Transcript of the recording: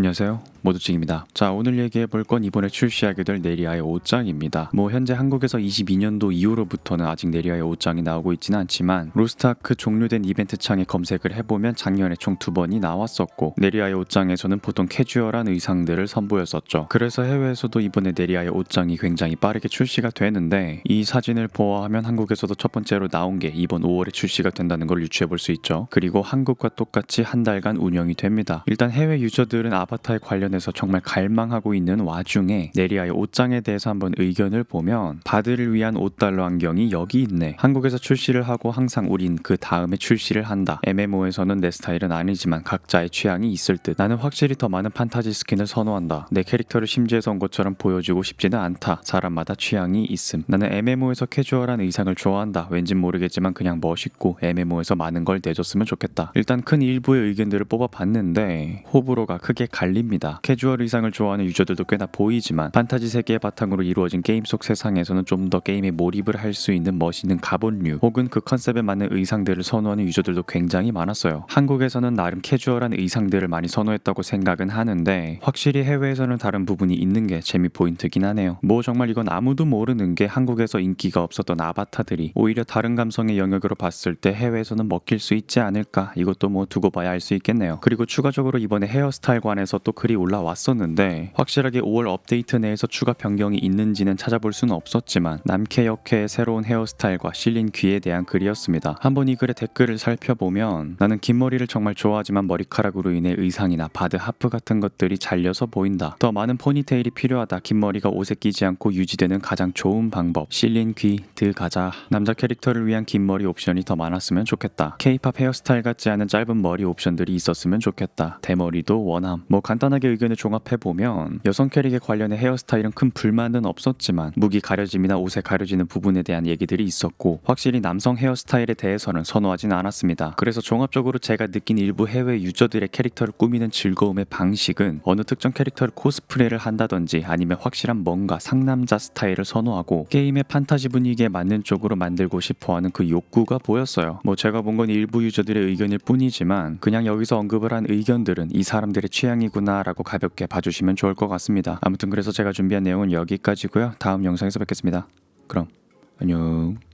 안녕하세요. 모두찡입니다. 자, 오늘 얘기해 볼 건 이번에 출시하게 될 네리아의 5장입니다. 뭐 현재 한국에서 22년도 이후로부터는 아직 네리아의 5장이 나오고 있지는 않지만 로스트아크 종료된 이벤트 창에 검색을 해보면 작년에 총 두 번이 나왔었고 네리아의 5장에서는 보통 캐주얼한 의상들을 선보였었죠. 그래서 해외에서도 이번에 네리아의 5장이 굉장히 빠르게 출시가 되는데 이 사진을 보아하면 한국에서도 첫 번째로 나온 게 이번 5월에 출시가 된다는 걸 유추해 볼 수 있죠. 그리고 한국과 똑같이 한 달간 운영이 됩니다. 일단 해외 유저들은 아바타에 관련 해서 정말 갈망하고 있는 와중에 네리아의 옷장에 대해서 한번 의견을 보면 바드를 위한 5달러 안경이 여기 있네. 한국에서 출시를 하고 항상 우린 그 다음에 출시를 한다. MMO에서는 내 스타일은 아니지만 각자의 취향이 있을 듯. 나는 확실히 더 많은 판타지 스킨을 선호한다. 내 캐릭터를 심지에서 온 것처럼 보여주고 싶지는 않다. 사람마다 취향이 있음. 나는 MMO에서 캐주얼한 의상을 좋아한다. 왠진 모르겠지만 그냥 멋있고 MMO에서 많은 걸 내줬으면 좋겠다. 일단 큰 일부의 의견들을 뽑아봤는데 호불호가 크게 갈립니다. 캐주얼 의상을 좋아하는 유저들도 꽤나 보이지만 판타지 세계의 바탕으로 이루어진 게임 속 세상에서는 좀 더 게임에 몰입을 할 수 있는 멋있는 가본류 혹은 그 컨셉에 맞는 의상들을 선호하는 유저들도 굉장히 많았어요. 한국에서는 나름 캐주얼한 의상들을 많이 선호했다고 생각은 하는데 확실히 해외에서는 다른 부분이 있는 게 재미 포인트긴 하네요. 뭐 정말 이건 아무도 모르는 게 한국에서 인기가 없었던 아바타들이 오히려 다른 감성의 영역으로 봤을 때 해외에서는 먹힐 수 있지 않을까 이것도 뭐 두고 봐야 알 수 있겠네요. 그리고 추가적으로 이번에 헤어스타일 관해서 또 글이 올라왔었는데 확실하게 5월 업데이트 내에서 추가 변경이 있는지는 찾아볼 수는 없었지만 남캐 역캐의 새로운 헤어스타일과 실린 귀에 대한 글이었습니다. 한번 이 글의 댓글을 살펴보면 나는 긴 머리를 정말 좋아하지만 머리카락으로 인해 의상이나 바드 하프 같은 것들이 잘려서 보인다. 더 많은 포니테일이 필요하다. 긴 머리가 옷에 끼지 않고 유지되는 가장 좋은 방법. 실린 귀, 드 가자. 남자 캐릭터를 위한 긴 머리 옵션이 더 많았으면 좋겠다. 케이팝 헤어스타일 같지 않은 짧은 머리 옵션들이 있었으면 좋겠다. 대머리도 원함. 뭐 간단하게 의견을 종합해 보면 여성 캐릭에 관련해 헤어스타일은 큰 불만은 없었지만 무기 가려짐이나 옷에 가려지는 부분에 대한 얘기들이 있었고 확실히 남성 헤어스타일에 대해서는 선호하진 않았습니다. 그래서 종합적으로 제가 느낀 일부 해외 유저들의 캐릭터를 꾸미는 즐거움의 방식은 어느 특정 캐릭터를 코스프레를 한다든지 아니면 확실한 뭔가 상남자 스타일을 선호하고 게임의 판타지 분위기에 맞는 쪽으로 만들고 싶어 하는 그 욕구가 보였어요. 뭐 제가 본 건 일부 유저들의 의견일 뿐이지만 그냥 여기서 언급을 한 의견들은 이 사람들의 취향이구나 라고 가볍게 봐주시면 좋을 것 같습니다. 아무튼 그래서 제가 준비한 내용은 여기까지고요. 다음 영상에서 뵙겠습니다. 그럼 안녕.